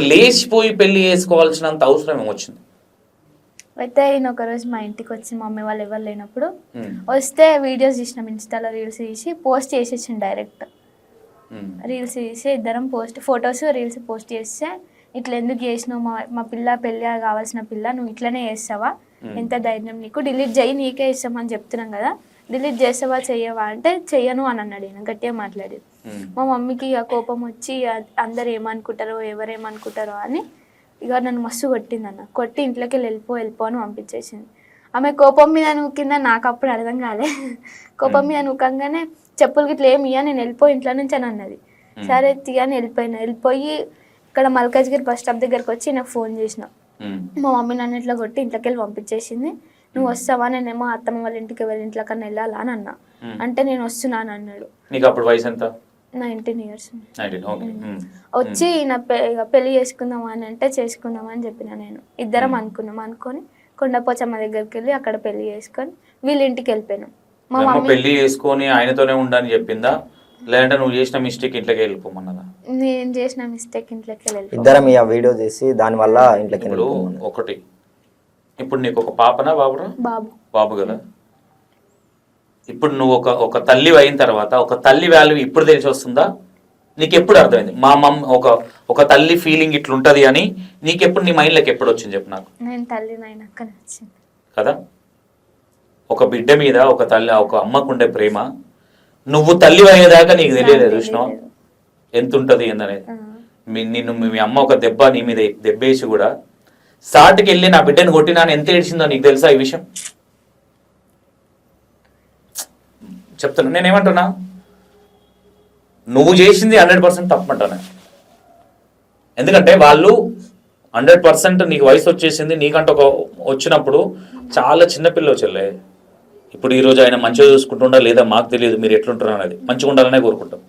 మీరు లేచిపోయి పెళ్ళి చేసుకోవాల్సినంత అవసరం ఏమొచ్చింది అయితే ఈయన ఒక రోజు మా ఇంటికి వచ్చి మా మమ్మీ వాళ్ళు ఎవరు లేనప్పుడు ఉమ్, వస్తే వీడియోస్ తీసినాం ఇన్స్టాలో రీల్స్ తీసి పోస్ట్ చేసేసిండు డైరెక్ట్ రీల్స్ తీసి ఇద్దరం పోస్ట్ ఫొటోస్ రీల్స్ పోస్ట్ చేస్తే ఇట్లా ఎందుకు చేసినావు? మా మా పిల్ల పెళ్ళి కావాల్సిన పిల్ల నువ్వు ఇట్లనే చేస్తావా? ఎంత ధైర్యం నీకు? డిలీట్ చేయి నీకే ఇస్తామని చెప్తున్నాం కదా. డిలీట్ చేస్తావా చెయ్యవా అంటే చెయ్యను అని అన్నాడు ఈయన గట్టిగా మాట్లాడి ఉమ్. మా మమ్మీకి ఇక కోపం వచ్చి "అ- అందరు ఏమనుకుంటారో ఎవరేమనుకుంటారో అని ఇక నన్ను మస్తు కొట్టింది అన్న కొట్టి ఇంట్లోకి వెళ్ళి వెళ్ళిపో వెళ్ళిపో అని పంపించేసింది. ఆమె కోపం మీద నూకిందా నాకు అప్పుడు అర్థం కాలే. కోపం మీద నూకంగానే చెప్పులు గిట్ల ఏమి ఇయ్య నేను వెళ్ళిపో ఇంట్లో నుంచి అని అన్నది. సరే తీయని వెళ్ళిపోయినా. వెళ్ళిపోయి ఇక్కడ మల్కాజ్గిరి బస్ స్టాప్ దగ్గరకు వచ్చి నాకు ఫోన్ చేసిన. మా మమ్మీ నన్ను ఇట్లా కొట్టి ఇంట్లోకి వెళ్ళి పంపించేసింది. నువ్వు వస్తావా? నేనేమో అత్తమ్మ వాళ్ళ ఇంటికి వెళ్ళి ఇంట్లో కన్నా వెళ్ళాలా? అని అన్నా. అంటే నేను వస్తున్నాను అన్నాడు. నీకు అప్పుడు వయసు ఎంత? Nineteen years nineteen okay. వచ్చి నా పెళ్ళి చేసుకుందాం అని అంటే చేసుకుందాం అని చెప్పిన నేను. ఇద్దరం అనుకున్నాం. అనుకొని కొండపోచమ్మ దగ్గరికి వెళ్ళి అక్కడ పెళ్ళి చేసుకొని వీళ్ళ ఇంటికి వెళ్ళిపోయినాం. మా మమ్మీ పెళ్ళి చేసుకొని ఆయనతోనే ఉండని చెప్పిందా? లేదంటే నువ్వు చేసిన మిస్టేక్ ఇంట్లోకి వెళ్ళిపోమన్నదా? నేను చేసిన మిస్టేక్ ఇంట్లోకి వెళ్ళి ఇద్దరం ఇక వీడియో చేసి దానివల్ల ఇంట్లోకి ఇప్పుడు ఒకటి. ఇప్పుడు నీకు ఒక పాపనా బాబురా? బాబు. బాబు కదా? ఇప్పుడు నువ్వు ఒక ఒక తల్లి అయిన తర్వాత ఒక తల్లి వాల్యూ ఇప్పుడు తెలిసి వస్తుందా? నీకు ఎప్పుడు అర్థమైంది? మా మమ్ ఒక ఒక తల్లి ఫీలింగ్ ఇట్లుంటది అని నీకెప్పుడు నీ మైండ్లోకి ఎప్పుడు వచ్చింది చెప్పు నాకు? నేను తల్లి కదా? ఒక బిడ్డ మీద ఒక తల్లి ఒక అమ్మకుండే ప్రేమ నువ్వు తల్లి అయ్యేదాకా నీకు తెలియదు చూసినావు? ఎంత ఉంటుంది ఏందనేది. మీ నిన్ను మీ అమ్మ ఒక దెబ్బ నీ మీద దెబ్బేసి కూడా సాటుకి వెళ్ళి నా బిడ్డను కొట్టినా ఎంత ఏడ్చిందో నీకు తెలుసా ఈ విషయం? చెప్తున్నా. నేనేమంటున్నా? నువ్వు చేసింది హండ్రెడ్ పర్సెంట్ తప్పమంటాను ఎందుకంటే వాళ్ళు హండ్రెడ్ పర్సెంట్ నీకు వయసు వచ్చేసింది నీకంటే ఒక వచ్చినప్పుడు చాలా చిన్నపిల్లలు చెల్లే. ఇప్పుడు ఈరోజు ఆయన మంచిగా చూసుకుంటుండా లేదా మాకు తెలియదు మీరు ఎట్లుంటారు అనేది. మంచిగా ఉండాలనే కోరుకుంటాం.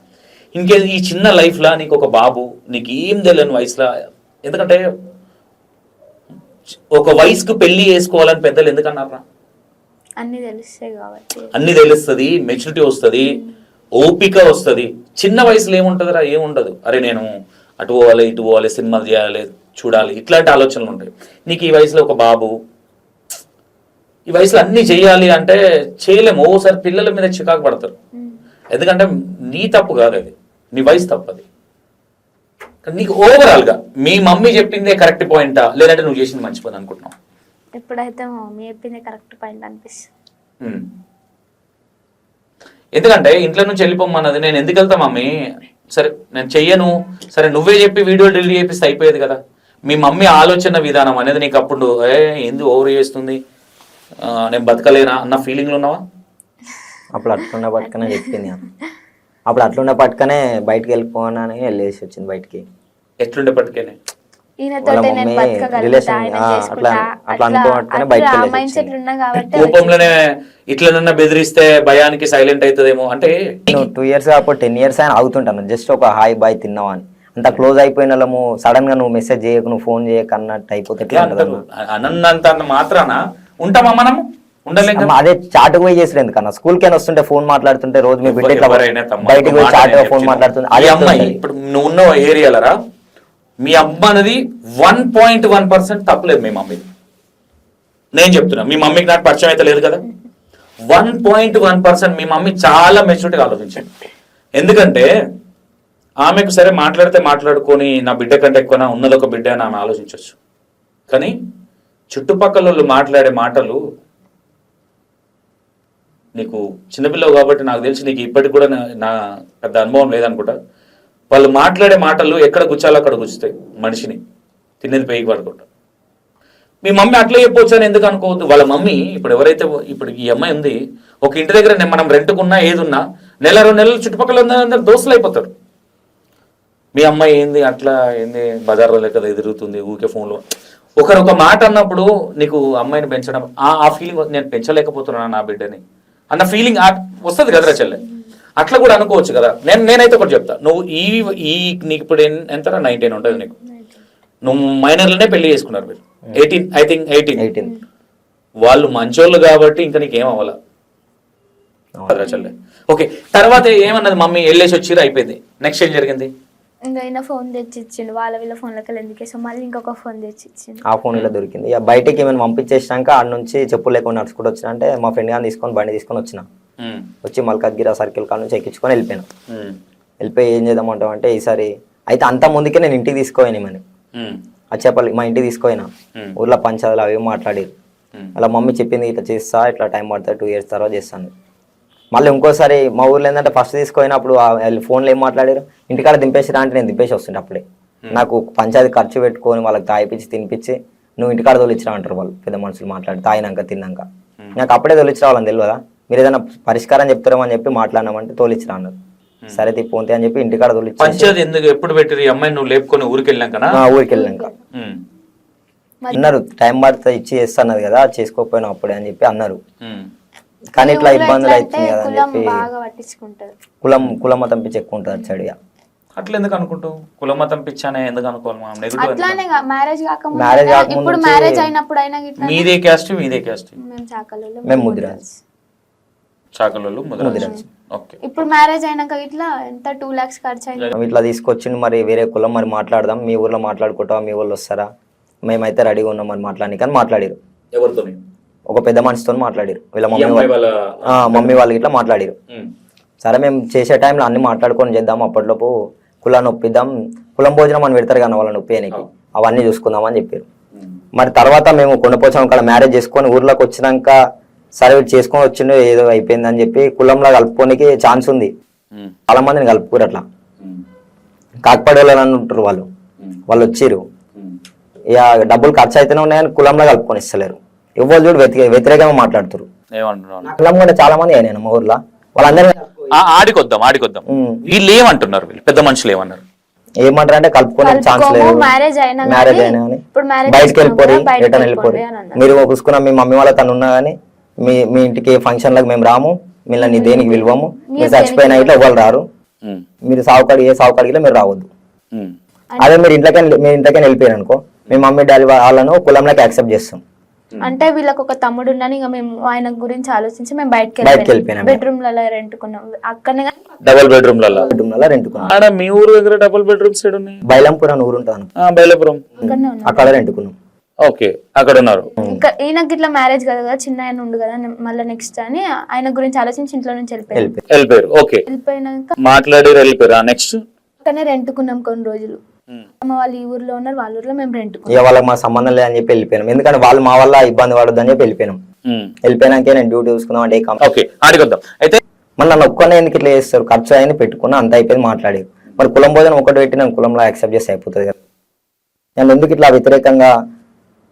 ఇంకే ఈ చిన్న లైఫ్లో నీకు ఒక బాబు నీకు ఏం తెలియని వయసులో ఎందుకంటే ఒక వయసుకు పెళ్ళి చేసుకోవాలని పెద్దలు ఎందుకన్నారా అన్ని తెలుస్తాయి కాబట్టి. అన్ని తెలుస్తుంది మెచ్యూరిటీ వస్తుంది ఓపిక వస్తుంది. చిన్న వయసులో ఏముంటుందిరా? ఏముండదు. అరే నేను అటు పోవాలి ఇటు పోవాలి సినిమాలు చేయాలి చూడాలి ఇట్లాంటి ఆలోచనలు ఉంటాయి. నీకు ఈ వయసులో ఒక బాబు ఈ వయసులో అన్ని చేయాలి అంటే చేయలేము. ఓసారి పిల్లల మీద చికాకు పడతారు. ఎందుకంటే నీ తప్పు కాదు అది. నీ వయసు తప్పు అది. కానీ నీకు ఓవరాల్గా మీ మమ్మీ చెప్పిందే కరెక్ట్ పాయింటా లేదంటే నువ్వు చేసింది మంచి పని అనుకుంటున్నావు. ఎప్పుడైతే మా మమ్మీ చెప్పింది కరెక్ట్ పాయింట్ అనిపిస్తుంది. ఎందుకంటే ఇంట్లో నుంచి వెళ్ళిపోమన్నది నేను ఎందుకు వెళ్తా మమ్మీ? సరే నేను చెయ్యను. సరే నువ్వే చెప్పి వీడియో డిలీట్ చేపిస్తే అయిపోయేది కదా. మీ మమ్మీ ఆలోచన విధానం అనేది నీకు అప్పుడు ఏ ఎందుకు ఓవర్ చేస్తుంది? నేను బతకలేనా అన్న ఫీలింగ్లు ఉన్నావా? అప్పుడు అట్లుండే పట్టుకనే చెప్పింది. అప్పుడు అట్లుండే పట్టుకనే బయటికి వెళ్ళిపోనని వెళ్ళేసి వచ్చింది బయటికి. ఎట్లుండే పట్టుకేనే? కోపంలోనే ఇట్లనన్నా బెదిరిస్తే భయానికి సైలెంట్ అవుతుందేమో అంటే టూ ఇయర్స్ కాకపోతే టెన్ ఇయర్స్ అయినా అవుతుంటాను జస్ట్ ఒక హాయ్ బాయ్ తిన్నావా అని అంత క్లోజ్ అయిపోయిన వాళ్ళము సడన్గా నువ్వు మెసేజ్ చేయకు నువ్వు ఫోన్ చేయకు అన్నట్టు అయిపోతే అన్న మాత్రాన? ఉంటామా? అమ్మ, అదే చాటుకు పోయి చేసాడు ఎందుకన్నా? స్కూల్ కైనా వస్తుంటే ఫోన్ మాట్లాడుతుంటే రోజు మీ బిడ్డ బయటికి పోయి నేను ఫోన్. మాట్లాడుతుంది? అదే. ఇప్పుడు నువ్వు ఉన్న ఏరియాలరా? మీ అమ్మ అనేది వన్ పాయింట్ వన్ పర్సెంట్ తప్పలేదు మీ మమ్మీ. నేను చెప్తున్నా మీ మమ్మీకి నాకు పరిచయం అయితే లేదు కదా? వన్ పాయింట్ వన్ పర్సెంట్ మీ మమ్మీ చాలా మెచ్యూరిటీగా ఆలోచించింది. ఎందుకంటే ఆమెకు సరే మాట్లాడితే మాట్లాడుకొని నా బిడ్డ కంటే ఎక్కువ ఉన్నది ఒక బిడ్డ అని ఆమె ఆలోచించవచ్చు కానీ చుట్టుపక్కల వాళ్ళు మాట్లాడే మాటలు నీకు చిన్నపిల్లవు కాబట్టి నాకు తెలిసి నీకు ఇప్పటికి కూడా నా- నా పెద్ద అనుభవం లేదనుకుంటా. వాళ్ళు మాట్లాడే మాటలు ఎక్కడ గుచ్చాలో అక్కడ గుచ్చుతాయి మనిషిని. తినేది పేగి పడకుండా మీ మమ్మీ అట్లా చెప్పొచ్చు అని ఎందుకు అనుకోవద్దు? వాళ్ళ మమ్మీ ఇప్పుడు ఎవరైతే ఇప్పుడు ఈ అమ్మాయి ఉంది ఒక ఇంటి దగ్గర మనం రెంట్కున్నా ఏదున్నా నెల రెండు నెలలు చుట్టుపక్కల ఉన్న దోస్తులు అయిపోతారు. మీ అమ్మాయి ఏంది అట్లా ఏంది? బజార్లో లెక్క ఎదురుతుంది ఊకే ఫోన్లో. ఒకరు ఒక మాట అన్నప్పుడు నీకు అమ్మాయిని పెంచడం ఆ ఆ ఫీలింగ్ నేను పెంచలేకపోతున్నాను నా బిడ్డని. అన్న ఫీలింగ్ వస్తుంది కదరా చెల్లె? అట్లా కూడా అనుకోవచ్చు కదా. నేను నేనైతే ఒకటి చెప్తా. నువ్వు ఈ ఈ నీకు ఇప్పుడు ఎంతరా నైన్టీన్ ఉంటుంది నీకు. నువ్వు మైనర్లనే పెళ్ళి చేసుకున్నారు మీరు. Eighteen I think eighteen. Eighteen. వాళ్ళు మంచోళ్ళు కాబట్టి ఇంకా నీకేం అవ్వాల? చెల్లె. ఓకే తర్వాత ఏమన్నది మమ్మీ? వెళ్ళేసి వచ్చిరు అయిపోయింది. నెక్స్ట్ ఏం జరిగింది? ఇంకా అయినా ఫోన్ తెచ్చి ఇచ్చిండు వాళ్ళ వీళ్ళ ఫోన్లకి ఎందుకు? వేసాం మళ్ళీ ఇంకొక ఫోన్ తెచ్చి ఇచ్చిండు ఆ ఫోన్ ఇలా దొరికింది. ఇక బయటికి ఏమైనా పంపించేసినాక ఆడ నుంచి చెప్పులు లేకుండా నడుచుకుంటూ వచ్చిన అంటే మా ఫ్రెండ్ గాని తీసుకొని బండి తీసుకొని వచ్చిన. వచ్చి మల్కాజ్గిరా సర్కిల్ కాడ నుంచి ఎక్కించుకొని వెళ్ళిపోయాను. వెళ్ళిపోయి ఏం చేద్దామంటావు అంటే ఈసారి అయితే అంత ముందుకే నేను ఇంటికి తీసుకోయాను మని అచ్చేపల్లి మా ఇంటికి తీసుకోయినా ఊర్లో పంచాయతీలు అవి మాట్లాడారు. ఉమ్. అలా మమ్మీ చెప్పింది ఇట్లా చేస్తా ఇట్లా టైం పడుతుంది టూ ఇయర్స్ తర్వాత చేస్తాను. మళ్ళీ ఇంకోసారి మా ఊర్లో ఏంటంటే ఫస్ట్ తీసుకుపోయినప్పుడు ఆ వాళ్ళు ఫోన్లో ఏం మాట్లాడారు? ఇంటికాడ దింపేసిరా అంటే నేను దింపేసి వస్తుండే అప్పుడే. నాకు పంచాయతీ ఖర్చు పెట్టుకొని వాళ్ళకి తాగిపించి తినిపించి నువ్వు ఇంటికాడ తొలిచ్చిరా అంటారు వాళ్ళు పెద్ద మనుషులు మాట్లాడి తాగినాక తిన్నాక. నాకు అప్పుడే తొలిచ్చిరా వాళ్ళని తెలియదా? మీరు ఏదైనా పరిష్కారం చెప్తారేమో అని చెప్పి మాట్లాడినామంటే తోలిచ్చిరా అన్నారు. సరే తిప్పొంతే అని చెప్పి ఇంటికాడ తొలిచ్చి పంచాయతీ ఎందుకు? ఎప్పుడు పెట్టిరు ఈ అమ్మాయి నువ్వు లేపుకొని ఊరికి వెళ్ళాకనా మా ఊరికి వెళ్ళాక అన్నారు టైం పడుతుంది ఇచ్చి చేస్తున్నది కదా చేసుకోకపోయినా అప్పుడే అని చెప్పి అన్నారు. కానీ ఇట్లా ఇబ్బందులు అవుతుంది కదా అని కులం చెప్పి కులం కులం మతం పిచ్చి ఎక్కువ ఉంటుంది అటు సైడ్ ఇక. అట్లా ఎందుకు అనుకుంటావు? కుల మతం పిచ్చానే ఎందుకు అనుకోవాలి మనం? నెగిటివ్ అట్లానే మ్యారేజ్ కాకముందు ఇప్పుడు మ్యారేజ్ అయినప్పుడు అయినా గిట్లా మీదే క్యాస్ట్ మీదే క్యాస్ట్ మేము ముదిరాజ్ చాకలోళ్ళు ముద్రాజ్ ఓకే. ఇప్పుడు మ్యారేజ్ అయినాక ఇట్లా ఎంత టూ లాక్స్ ఖర్చు అయింది? ఇట్లా తీసుకొచ్చిండు మరి వేరే కులం మరి మాట్లాడదాం. మీ ఊర్లో మాట్లాడుకుంటావా? మీ ఊళ్ళో వస్తారా? మేమైతే రెడీగా ఉన్నాం మరి మాట్లాడి కానీ మాట్లాడారు. ఎవరితో ఒక పెద్ద మనిషితో మాట్లాడారు. వీళ్ళ మమ్మీ వాళ్ళు మమ్మీ వాళ్ళు ఇట్లా మాట్లాడారు. సరే మేము చేసే టైంలో అన్ని మాట్లాడుకొని చేద్దాం. అప్పట్లోపు కులాన్ని ఒప్పిద్దాం. కులం భోజనం అని పెడతారు కానీ వాళ్ళని ఒప్పేయనికి అవన్నీ చూసుకుందాం అని చెప్పారు. మరి తర్వాత మేము కొండపోచాం అక్కడ మ్యారేజ్ చేసుకొని ఊర్లోకి వచ్చినాక సరే వీడు చేసుకొని వచ్చిండు ఏదో అయిపోయింది అని చెప్పి కులంలో కలుపుకోనికి ఛాన్స్ ఉంది. చాలా మందిని కలుపుకోరు అట్లా. ఉమ్, కాకపడే వాళ్ళు ఉంటారు వాళ్ళు. వాళ్ళు వచ్చిర్రు. ఉమ్. ఇక డబ్బులు ఖర్చు అయితేనే ఉన్నాయని కులంలో కలుపుకొని ఇస్తలేరు. ఎవరు చూడు వ్యతిరేక వ్యతిరేకంగా మాట్లాడుతారు కులం కూడా చాలా మంది అయినాయి మా ఊర్లో వాళ్ళందరినీ ఆ, ఆడికొద్దాం ఆడికొద్దాం. వీళ్ళు ఏమంటున్నారు వీళ్ళు? పెద్ద మనుషులు ఏమన్నారు? ఏమంటారు అంటే కలుపుకునే ఛాన్స్ లేదు. marriage అయినా మ్యారేజ్ అయినా బయటకు వెళ్ళిపోయి రిటర్న్ వెళ్ళిపోయి. మీరు చూసుకున్న మీ మమ్మీ వాళ్ళ తను ఉన్నా కానీ మీ మీ ఇంటికి ఫంక్షన్లకు మేము రాము మిమ్మల్ని దేనికి పిలవము? మీరు చచ్చిపోయిన ఇట్లా ఎవరు రారు? మీరు సావుకాడి ఏ సావుకాడికి మీరు రావద్దు. అదే మీరు ఇంట్లోకి మీరు ఇంట్లోకి వెళ్ళిపోయారు అనుకో మీ మమ్మీ డాడీ వాళ్ళను కులంలోకి యాక్సెప్ట్ చేస్తాం. అంటే వీళ్ళకి ఒక తమ్ముడు ఉన్నాను ఇంకా మేము ఆయన గురించి ఆలోచించి మేము బయటకి బయటకి వెళ్ళిపోయినాం. బెడ్రూమ్లలో రెంట్కున్నాం. అక్కడనే డబుల్ బెడ్రూమ్లలో కుటుంబంలో రెంటుకున్నాం. ఆడ మీ ఊరు దగ్గర డబుల్ బెడ్రూమ్స్ ఏడు ఉన్నాయి బైలంపూర్ ఊరు ఉంటుంది ఆ, బైలాపురం. అక్కడనే అక్కడ రెంటుకున్నాం. ఓకే అక్కడ ఉన్నారు. ఇంకా ఈయనకి ఇట్లా మ్యారేజ్ కదా కదా చిన్న ఆయన ఉండు కదా మళ్ళీ నెక్స్ట్ అని ఆయన గురించి ఆలోచించి ఇంట్లో నుంచి వెళ్ళిపోయాం వెళ్ళిపోయి వెళ్ళిపోయారు ఓకే. వెళ్ళిపోయినాక మాట్లాడి వెళ్ళిపోయారు నెక్స్ట్ అక్కడనే రెంట్కున్నాం కొన్ని రోజులు. అమ్మ వాళ్ళు ఈ ఊర్లో ఉన్నారు వాళ్ళ ఊర్లో మేము రెంట్కున్నాం. ఇక వాళ్ళకి మా సంబంధం లేదని చెప్పి వెళ్ళిపోయినాం. ఎందుకంటే వాళ్ళు మా వల్ల ఇబ్బంది పడొద్దని చెప్పి వెళ్ళిపోయినాం. వెళ్ళిపోయినాకే నేను డ్యూటీ చూసుకుందాం అంటే ఓకే ఆడికొద్దాం అయితే మళ్ళీ నన్ను ఒక్కనే ఎందుకు ఇట్లా చేస్తారు? ఖర్చు అయింది పెట్టుకున్నా అంత అయిపోయింది మాట్లాడి మరి కులం భోజనం ఒకటి పెట్టి నేను కులంలో యాక్సెప్ట్ చేస్తే అయిపోతుంది కదా. నేను ఎందుకు ఇట్లా వ్యతిరేకంగా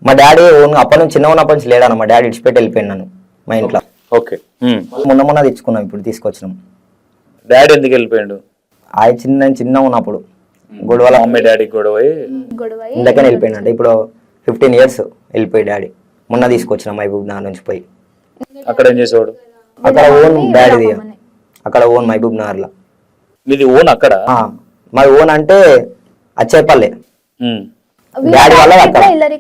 మా డాడీ ఓన్ అప్పటి నుంచి చిన్న ఉన్నప్పటి నుంచి లేడన్న మా డాడీ ఇడిచిపెట్టి వెళ్ళిపోయాను నన్ను మా ఇంట్లో. ఓకే. మొన్న మొన్న తెచ్చుకున్నాం ఇప్పుడు తీసుకొచ్చినాం. డాడీ ఎందుకు వెళ్ళిపోయాడు? ఆయన చిన్న చిన్న ఉన్నప్పుడు. గొడవల మమ్మీ డాడీ గొడవ గొడవ ఇందాకనే వెళ్ళిపోయినట్టు ఇప్పుడు ఫిఫ్టీన్ ఇయర్స్ వెళ్ళిపోయి డాడీ. మొన్న తీసుకొచ్చిన మహబూబ్ నగర్ నుంచి పోయి. అక్కడ ఏం చేసేవాడు? అక్కడ ఓన్ డాడీది. అక్కడ ఓన్ మహబూబ్ నగర్లో. మీది ఓన్ అక్కడ? ఆ, మరి ఓన్ అంటే అచ్చేపల్లె. డాడీ వల్ల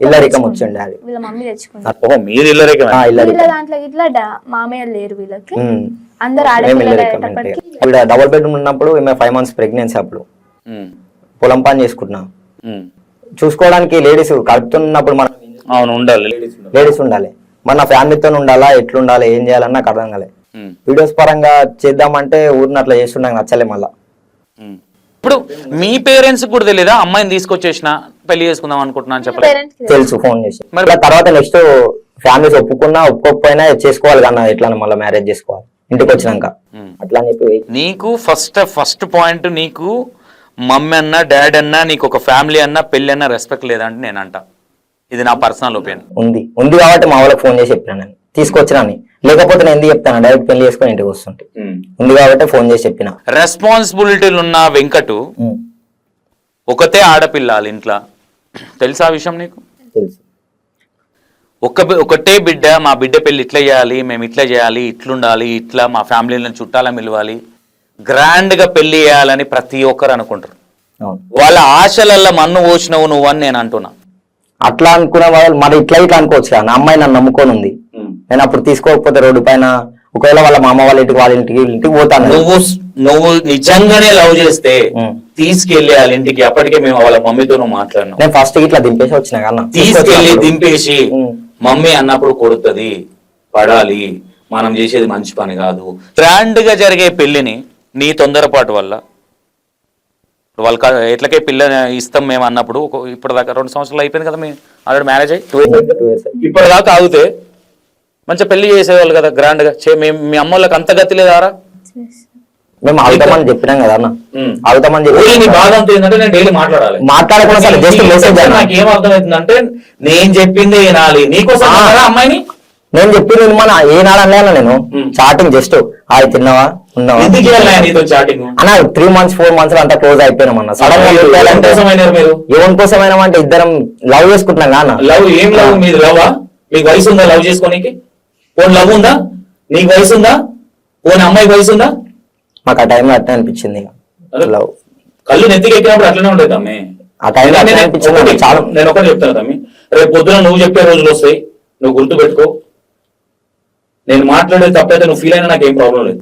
ఇల్లరికం. వచ్చిండు డాడీ. వీళ్ళ మమ్మీ తెచ్చుకుంది. ఓహో మీరు ఇల్లరేకమే? ఆ, ఇల్లరికం. వీళ్ళ దాంట్లో ఇట్లా డా- మామయ్య లేరు వీళ్ళకి. ఉమ్. అందరు మేము ఆడపిల్లలు ఇల్లరికం అయ్యేటప్పటికి ఇక్కడ డబుల్ బెడ్రూమ్ ఉన్నప్పుడు మేము ఫైవ్ మంత్స్ ప్రెగ్నెన్సీ అప్పుడు. పొలం పని చేసుకుంటున్నాం. చూసుకోవడానికి లేడీస్ కలుపుతున్నప్పుడు మనం అవును ఉండాలి. లేడీస్ ఉండాలి. మన ఫ్యామిలీతో ఉండాలా ఎట్లుండాలి ఏం చేయాలన్నా నాకు అర్థం కాలే. వీడియోస్ పరంగా చేద్దామంటే ఊరిని అట్లా చేస్తుండగా నచ్చలే మళ్ళా. ఇప్పుడు మీ పేరెంట్స్ కూడా తెలియదా అమ్మాయిని తీసుకొచ్చేసిన పెళ్ళి చేసుకుందాం అనుకుంటున్నా అని చెప్పలేదు. పేరెంట్స్కి తెలుసు ఫోన్ చేసి. మరి తర్వాత నెక్స్ట్ ఫ్యామిలీస్ ఒప్పుకున్నా ఒప్పుకోకపోయినా చేసుకోవాలి కన్నా ఎట్లా మళ్ళీ మ్యారేజ్ చేసుకోవాలి. ఇంటికి వచ్చినాక. అట్లా అని చెప్పి wait. నీకు ఫస్ట్ ఫస్ట్ పాయింట్ నీకు మమ్మీ అన్న డాడీ అన్న నీకు ఒక ఫ్యామిలీ అన్న పెళ్ళి అన్న రెస్పెక్ట్ లేదంటే నేను అంట ఇది నా పర్సనల్ ఒపీనియన్ ఉంది. ఉంది కాబట్టి మా వాళ్ళకి ఫోన్ చేసి చెప్పినా నేను. తీసుకొచ్చినాని లేకపోతే నేను ఎందుకు చెప్తాను? డైరెక్ట్ పెళ్ళి చేసుకొని ఇంటికి వస్తుంటే. ఉంది కాబట్టి ఫోన్ చేసి చెప్పిన. రెస్పాన్సిబిలిటీలు ఉన్న వెంకటు ఒకతే ఆడపిల్ల వాళ్ళ ఇంట్లో. తెలుసా ఆ విషయం నీకు? తెలుసు. ఒక ఒకటే బిడ్డ మా బిడ్డ పెళ్ళి ఇట్లా చేయాలి మేము ఇట్లా చేయాలి ఇట్లుండాలి ఇట్లా మా ఫ్యామిలీలను చుట్టాల మిలవాలి గ్రాండ్గా పెళ్ళి చేయాలని ప్రతి ఒక్కరు అనుకుంటారు. వాళ్ళ ఆశలల్లో మన్ను పోసినవు నువ్వు అని నేను అంటున్నా. అట్లా అనుకునే వాళ్ళు మరి ఇట్లా ఇట్లా అనుకోవచ్చు కదా. నా అమ్మాయి నన్ను నమ్ముకొని ఉంది. నేను అప్పుడు తీసుకోకపోతే రోడ్డు పైన ఒకవేళ వాళ్ళ మా అమ్మ వాళ్ళ ఇంటికి వాళ్ళ ఇంటికి ఇంటికి పోతాను. నువ్వు నువ్వు నిజంగానే లవ్ చేస్తే. తీసుకెళ్ళి వాళ్ళ ఇంటికి అప్పటికే మేము వాళ్ళ మమ్మీతోనూ మాట్లాడినాం. నేను ఫస్ట్ ఇట్లా దింపేసి వచ్చిన కన్నా. తీసుకెళ్ళి దింపేసి. మమ్మీ అన్నప్పుడు కొడుతుంది పడాలి మనం చేసేది మంచి పని కాదు. గ్రాండ్గా జరిగే పెళ్ళిని నీ తొందరపాటు వల్ల. వాళ్ళ ఎట్లకే పిల్ల ఇస్తాం మేము అన్నప్పుడు ఇప్పటిదాకా రెండు సంవత్సరాలు అయిపోయింది కదా మీ ఆల్రెడీ మ్యారేజ్ అయ్యి. ఇప్పటిదాకా ఆగితే మంచిగా పెళ్ళి చేసేవాళ్ళు కదా గ్రాండ్గా మీ మీ అమ్మ వాళ్ళకి అంత గతి లేదారా? మేము ఆగుతామని చెప్పినాం కదా అన్న. ఆగుతామని చెప్పి బాధ అంతా ఏంటంటే నేను డైలీ మాట్లాడాలి. మాట్లాడకుండా సరే జస్ట్ మెసేజ్ నాకు ఏం అర్థమవుతుందంటే నేను చెప్పింది వినాలి. నీకోసం అమ్మాయిని? నేను చెప్పింది మన ఏనాడు అనలేను నేను. చాటింగ్ జస్ట్ హాయ్ తిన్నావా? ఉన్నావా? అన్న త్రీ మంత్స్ ఫోర్ మంత్స్ అంతా క్లోజ్ అయిపోయినాం అన్న. సడన్ ఎవరి కోసమైనా అంటే ఇద్దరం లవ్ చేసుకుంటున్నాం అన్న. లవ్ ఏం లవ్ మీది లవ్ మీకు వయసు ఉందా లవ్ చేసుకోనికి? ఓన్ లవ్ ఉందా? నీకు వయసు ఉందా? ఓన్ అమ్మాయికి వయసు ఉందా? మాకు ఆ టైంలో అట్లా అనిపించింది అదే. లవ్. కళ్ళు నెత్తికి ఎక్కినప్పుడు అట్లనే ఉండేది తమ్మి ఆ టైంలో అట్లా అనిపించింది. చాలా. నేను ఒకటి చెప్తాను తమ్మి రేపు పొద్దున నువ్వు చెప్పే రోజులు వస్తాయి. నువ్వు గుర్తు పెట్టుకో నేను మాట్లాడేది తప్పైతే నువ్వు ఫీల్ అయినా నాకు ఏం ప్రాబ్లం లేదు.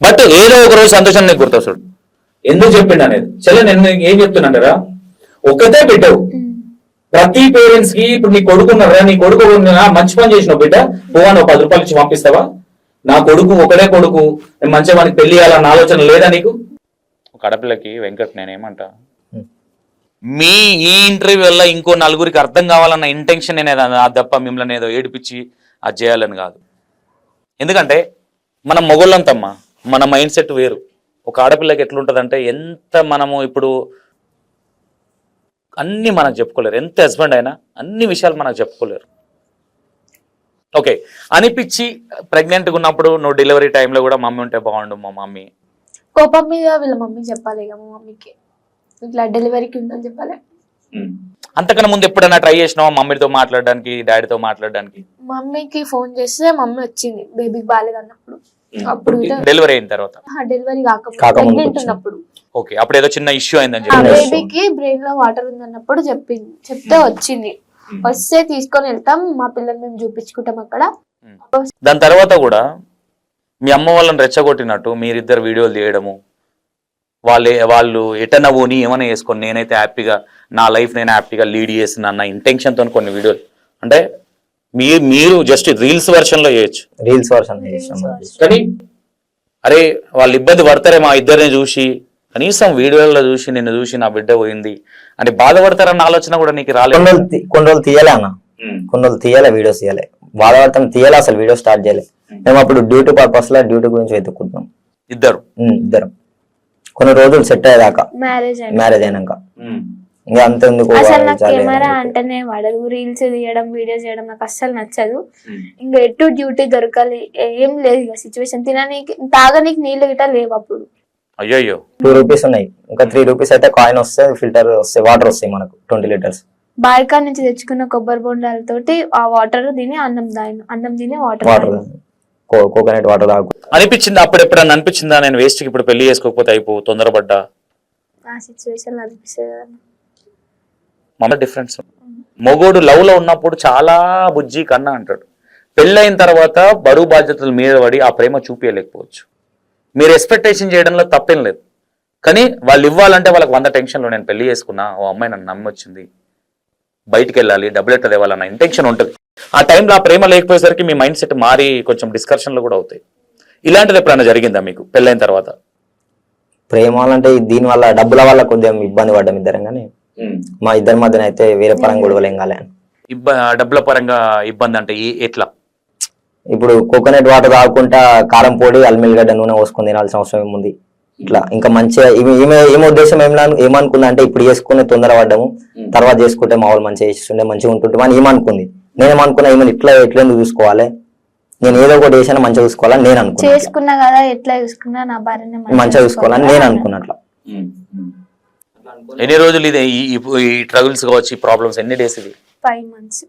బట్ ఏదో ఒక రోజు సంతోషం నీకు గుర్తొస్తాడు. ఎందుకు చెప్పిండు అనేది? సరే నేను ఏం చెప్తున్నాంటారా ఒక్కతే పెట్టావు. ప్రతి పేరెంట్స్కి ఇప్పుడు నీ కొడుకున్నారా నీ కొడుకు? మంచి పని చేసినావు బిడ్డ. పోవా నువ్వు పది రూపాయలు ఇచ్చి పంపిస్తావా? నా కొడుకు ఒకడే కొడుకు. నేను మంచిగా వానికి పెళ్ళి చేయాలన్న ఆలోచన లేదా నీకు? ఒక ఆడపిల్లకి వెంకట్ నేనేమంటా? మీ ఈ ఇంటర్వ్యూ వల్ల ఇంకో నలుగురికి అర్థం కావాలన్న ఇంటెన్షన్ అనేది ఆ తప్ప మిమ్మల్ని ఏదో ఏడిపించి అది చేయాలని కాదు. ఎందుకంటే మనం మొగోళ్ళంతమ్మా మన మైండ్ సెట్ వేరు. ఒక ఆడపిల్లకి ఎట్లుంటదంటే ఎంత మనము ఇప్పుడు అన్ని మనకు చెప్పుకోలేరు. ఎంత హస్బెండ్ అయినా అన్ని విషయాలు మనకు చెప్పుకోలేరు. ఓకే అనిపించి ప్రెగ్నెంట్గా ఉన్నప్పుడు నువ్వు డెలివరీ టైంలో కూడా మమ్మీ ఉంటే బాగుండు మా మమ్మీ. కోపం మీద వీళ్ళ మమ్మీ చెప్పాలి ఇక మా మమ్మీకి. ఇట్లా డెలివరీకి ఉందని చెప్పాలి. అంతకన్నా ముందు ఎప్పుడైనా ట్రై చేసినావా మమ్మీతో మాట్లాడడానికి డాడీతో మాట్లాడడానికి? మమ్మీకి ఫోన్ చేస్తే మమ్మీ వచ్చింది. బేబీకి బాగాలేదు అన్నప్పుడు అప్పుడు డెలివరీ అయిన తర్వాత. డెలివరీ కాకముందు. ఉన్నప్పుడు. ఓకే అప్పుడు ఏదో చిన్న ఇష్యూ అయిందని చెప్పి. బేబీకి బ్రెయిన్లో వాటర్ ఉందన్నప్పుడు చెప్పింది చెప్తే వచ్చింది. వస్తే తీసుకొని వెళ్తాం మా పిల్లలు మేము చూపించుకుంటాం అక్కడ. దాని తర్వాత కూడా మీ అమ్మ వాళ్ళని రెచ్చగొట్టినట్టు మీరిద్దరు వీడియోలు తీయడము వాళ్ళే వాళ్ళు ఎటన్నా పోని ఏమైనా వేసుకొని నేనైతే హ్యాపీగా నా లైఫ్ నేను హ్యాపీగా లీడ్ చేసిన అన్న ఇంటెన్షన్తో కొన్ని వీడియోలు. అంటే మీ మీరు జస్ట్ రీల్స్ వెర్షన్లో చేయొచ్చు. రీల్స్ వర్షన్ చేసినాం. కానీ అరే వాళ్ళు ఇబ్బంది పడతారే మా ఇద్దరిని చూసి. కనీసం వీడియోలలో చూసి నిన్ను చూసి నా బిడ్డ పోయింది అని బాధపడతారన్న ఆలోచన కూడా నీకు రాలేదు. కొన్ని రోజులు కొన్ని రోజులు తీయలే అన్న. కొన్ని రోజులు తీయలే వీడియోస్ తీయలే. బాధపడతాం తీయలే అసలు వీడియో స్టార్ట్ చేయలే. మేము అప్పుడు డ్యూటీ పర్పస్లో డ్యూటీ గురించి వెతుక్కుంటున్నాం. ఇద్దరు. ఇద్దరం. కొన్ని రోజులు సెట్ అయ్యేదాకా. మ్యారేజ్ అయిన మ్యారేజ్ అయినాక. ఇంకా అంత ఎందుకు అసలు నాకు కెమెరా. అంటేనే పడదు రీల్స్ తీయడం వీడియోస్ చేయడం నాకు అస్సలు నచ్చదు. ఇంకా ఎటు డ్యూటీ దొరకాలి ఏం లేదు ఇక సిచ్యువేషన్ తిననీకి తాగనీకి నీళ్ళు గిట్ట లేవు అప్పుడు. అయ్యయ్యో. టూ రూపీస్ ఉన్నాయి. ఇంకా త్రీ రూపీస్ అయితే కాయిన్ వస్తే ఫిల్టర్ వస్తాయి వాటర్ వస్తాయి మనకు ట్వంటీ లీటర్స్ బాయికా నుంచి తెచ్చుకున్న కొబ్బరి బొండాలతోటి ఆ వాటర్ తిని అన్నం దాని అన్నం తిని వాటర్ వాటర్ కోకోనట్ వాటర్ తాగు. అనిపించింది? అప్పుడు ఎప్పుడన్నా అనిపించిందా? నేను వేస్ట్కి ఇప్పుడు పెళ్ళి చేసుకోకపోతే అయిపో తొందరపడ్డా? ఆ సిచ్యువేషన్ అనిపిస్తుంది. మన డిఫరెన్స్ మొగోడు లవ్లో ఉన్నప్పుడు చాలా బుజ్జి కన్నా అంటాడు. పెళ్ళైన తర్వాత బరువు బాధ్యతలు మీద పడి ఆ ప్రేమ చూపించలేకపోవచ్చు మీరు ఎక్స్పెక్టేషన్ చేయడంలో తప్పేం లేదు. కానీ వాళ్ళు ఇవ్వాలంటే వాళ్ళకి వంద టెన్షన్లో నేను పెళ్ళి చేసుకున్నా ఓ అమ్మాయి నన్ను నమ్మొచ్చింది. బయటికి వెళ్ళాలి డబ్బులు ఎట్ట తేవాలన్న ఇంటెన్షన్ ఉంటుంది. ఆ టైంలో ఆ ప్రేమ లేకపోయేసరికి మీ మైండ్ సెట్ మారి కొంచెం డిస్కషన్లు కూడా అవుతాయి. ఇలాంటిది ఎప్పుడైనా జరిగిందా మీకు పెళ్ళైన తర్వాత? ప్రేమ అంటే దీని వల్ల డబ్బుల వల్ల కొద్దిగా ఇబ్బంది పడ్డాం ఇద్దరం కానీ. మా ఇద్దరి మధ్యన అయితే వేరే పరంగా గొడవలు ఏం కాలే. ఇబ్బ డబ్బుల పరంగా ఇబ్బంది అంటే ఏ- ఎట్లా? ఇప్పుడు కోకోనట్ వాటర్ తాగుకుంటా కారం పొడి అల్మిల్గడ్డ నూనె పోసుకొని తినాల్సిన అవసరం ఏముంది? ఇట్లా. ఇంకా మంచిగా ఏమి ఉద్దేశం ఏం ఏమనుకుంది అంటే ఇప్పుడు చేసుకుని తొందర పడ్డాము తర్వాత చేసుకుంటే మా వాళ్ళు మంచిగా చేస్తుండే మంచిగా ఉంటుంటే అని ఏమనుకుంది? నేనేమనుకున్నా ఈమెను ఇట్లా ఎట్లా చూసుకోవాలి? నేను ఏదో ఒకటి చేసినా మంచిగా చూసుకోవాలని నేను అనుకున్నా. చేసుకున్నా కదా ఎట్లా చూసుకున్నా నా భార్యని మంచిగా చూసుకోవాలని నేను అనుకున్నా అట్లా. ఎన్ని రోజులు ఇది? ఈ- ట్రగుల్స్ కావచ్చు ఈ ప్రాబ్లమ్స్ ఎన్ని డేస్ ఇది? Five months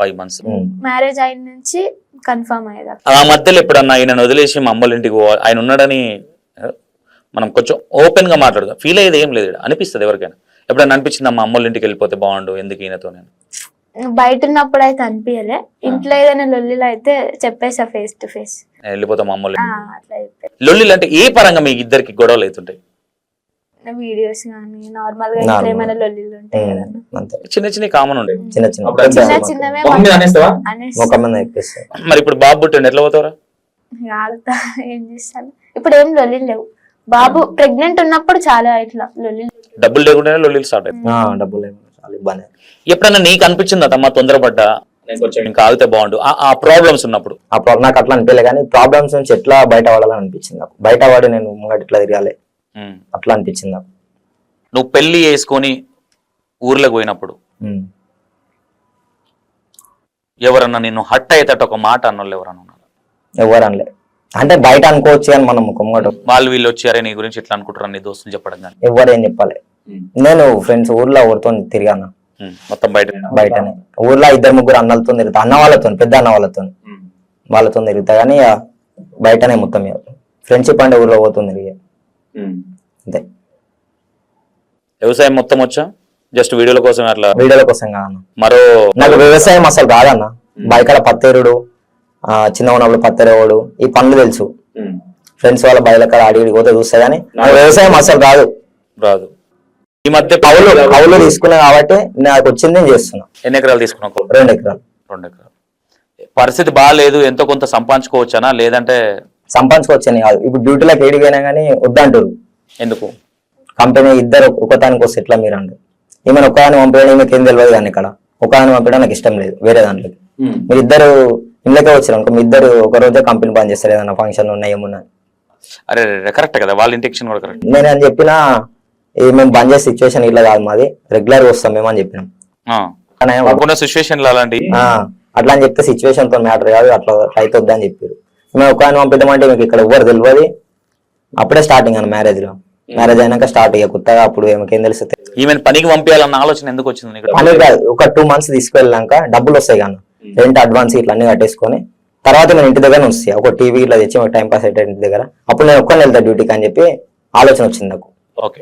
five months. Marriage అయిన నుంచి కన్ఫర్మ్ అయ్యేదా ఆ మధ్యలో ఎప్పుడన్నా ఆయన వదిలేసి మా అమ్మల ఇంటికి పోవాలి ఆయన ఉన్నాడని మనం కొంచెం ఓపెన్గా మాట్లాడదాం. ఫీల్ అయ్యేది ఏం లేదు. అనిపిస్తుంది ఎవరికైనా. ఎప్పుడన్నా అనిపించిందా మా అమ్మల ఇంటికి వెళ్ళిపోతే బాగుండు ఎందుకు ఈయనతో నేను? బయట ఉన్నప్పుడు అయితే అనిపించలే ఇంట్లో ఏదైనా లొల్లిలో అయితే చెప్పేసా ఫేస్ టు ఫేస్ వెళ్ళిపోతా మా అమ్మల లొల్లిలు అంటే ఏ పరంగా మీ ఇద్దరికి గొడవలు అవుతుంటాయి? వీడియోస్ కానీ నార్మల్గా ఇంట్లో. ఏమైనా లొల్లిలు ఉంటాయి అంతే. చిన్న చిన్న కామన్ ఉండే చిన్న చిన్న. చిన్నవే అనేస్తావా? ముఖం మీద మరి ఇప్పుడు బాబు పుట్టిండు ఎట్లా పోతావురా? ఆగుతా. ఏం చేస్తాను? ఇప్పుడు ఏం లొల్లిలు లేవు. బాబు ప్రెగ్నెంట్ ఉన్నప్పుడు చాలా ఇట్లా డబ్బులు లేకుండానే స్టార్ట్ అవుతాయి ఆ, డబ్బులు ఏమో చాలా ఇబ్బంది. ఎప్పుడన్నా నీకు అనిపించిందా తమ్మా తొందరపడ్డా? నేను కొంచెం ఇంకా ఆగితే బాగుండు. ఆ- ఆ ప్రాబ్లమ్స్ ఉన్నప్పుడు. ఆ ప్రాబ్లం నాకు అట్లా అనిపించలే కానీ ప్రాబ్లమ్స్ నుంచి ఎట్లా బయట పడాలని అనిపించింది నాకు. బయట పడి నేను ముంగట ఇట్లా తిరగాలి. అట్లా అనిపించింది నాకు. నువ్వు పెళ్ళి చేసుకొని ఊర్లోకి పోయినప్పుడు. ఎవరన్నా నిన్ను హట్ అయ్యేటట్టు ఒక మాట అన్నోళ్ళు ఎవరన్నా ఉన్నారు? ఎవరు అనలే. అంటే బయట అనుకోవచ్చు కానీ మనం ముంగట వాళ్ళు వీళ్ళు వచ్చారే నీ గురించి ఇట్లా అనుకుంటారు నీ దోస్తులు చెప్పడం కానీ. ఎవరు ఏం చెప్పాలి? నేను ఫ్రెండ్స్ ఊర్లో ఎవరితో తిరిగాను. మొత్తం బయట బయటనే. ఊర్లో ఇద్దరు ముగ్గురు అన్నలతో తిరుగుతా. అన్న వాళ్ళతో పెద్ద అన్న వాళ్ళతో. వాళ్ళతో తిరుగుతా కానీ బయటనే మొత్తం ఫ్రెండ్షిప్ అంటే ఊర్లో పోతుంది తిరిగే. అంతే వ్యవసాయం మొత్తం వచ్చా? జస్ట్ వీడియోల కోసం అట్లా? వీడియోల కోసం కాదన్న మరో నాకు వ్యవసాయం అసలు రాదన్న బయకాడ పత్తేరుడు చిన్న ఉన్నప్పుడు పత్తేరేవాడు ఈ పనులు తెలుసు. ఫ్రెండ్స్ వాళ్ళ బయల కాడ అడిగి పోతే చూస్తా కానీ నాకు వ్యవసాయం అసలు రాదు. రాదు. ఈ మధ్య కౌలు కౌలు తీసుకున్నా కాబట్టి నాకు వచ్చింది నేను చేస్తున్నా. ఎన్ని ఎకరాలు తీసుకున్నావు రెండు ఎకరాలు. రెండు ఎకరాలు. పరిస్థితి బాగాలేదు ఎంతో కొంత సంపాదించుకోవచ్చానా? లేదంటే సంపాదించుకొచ్చాను కాదు. ఇప్పుడు డ్యూటీలోకి ఏడిపోయినా కానీ వద్దంటారు ఎందుకు? కంపెనీ ఇద్దరు ఒకదానికి వస్తే ఎట్లా మీరు అంటారు ఈమెను ఒకదాన్ని పంపించడం ఈమెకి ఏం తెలియదు కానీ ఇక్కడ. ఒకదాన్ని పంపించడం నాకు ఇష్టం లేదు వేరే దాంట్లోకి మీరు ఇద్దరు ఇళ్ళకే వచ్చారు అనుకో మీ ఇద్దరు ఒక రోజే కంపెనీ బంద్ చేస్తారు ఏదైనా ఫంక్షన్ ఉన్నాయి ఏమున్నా. అరే కరెక్ట్ కదా వాళ్ళ ఇంటెక్షన్ కూడా కరెక్ట్ నేను అని చెప్పిన "ఏ, మేము బంద్ చేసే సిచ్యువేషన్ ఇట్లా కాదు మాది. రెగ్యులర్ వస్తాం మేము అని చెప్పినాం. ఆయన సిచ్యువేషన్ అలాంటి అట్లా అని చెప్తే సిచ్యువేషన్తో మ్యాటర్ కాదు అట్లా అయితే వద్దని చెప్పారు మేము ఒక ఆయన పంపిద్దామంటే మీకు ఇక్కడ ఎవ్వరు తెలియదు అప్పుడే స్టార్టింగ్ అన్న మ్యారేజ్లో. మ్యారేజ్ అయినాక స్టార్ట్ అయ్యా కొత్తగా అప్పుడు ఏమకేం తెలుస్తుంది ఈమెను పనికి పంపించాలన్న ఆలోచన ఎందుకు వచ్చింది అని కాదు ఒక టూ మంత్స్ తీసుకెళ్ళాక డబ్బులు వస్తాయి కానీ. రెంట్ అడ్వాన్స్ ఇట్లా అన్ని కట్టేసుకొని తర్వాత నేను ఇంటి దగ్గర వస్తాయి ఒక టీవీ ఇట్లా తెచ్చి టైం పాస్ అయితే ఇంటి దగ్గర. అప్పుడు నేను ఒక్కని వెళ్తా డ్యూటీకి అని చెప్పి ఆలోచన వచ్చింది నాకు. ఓకే.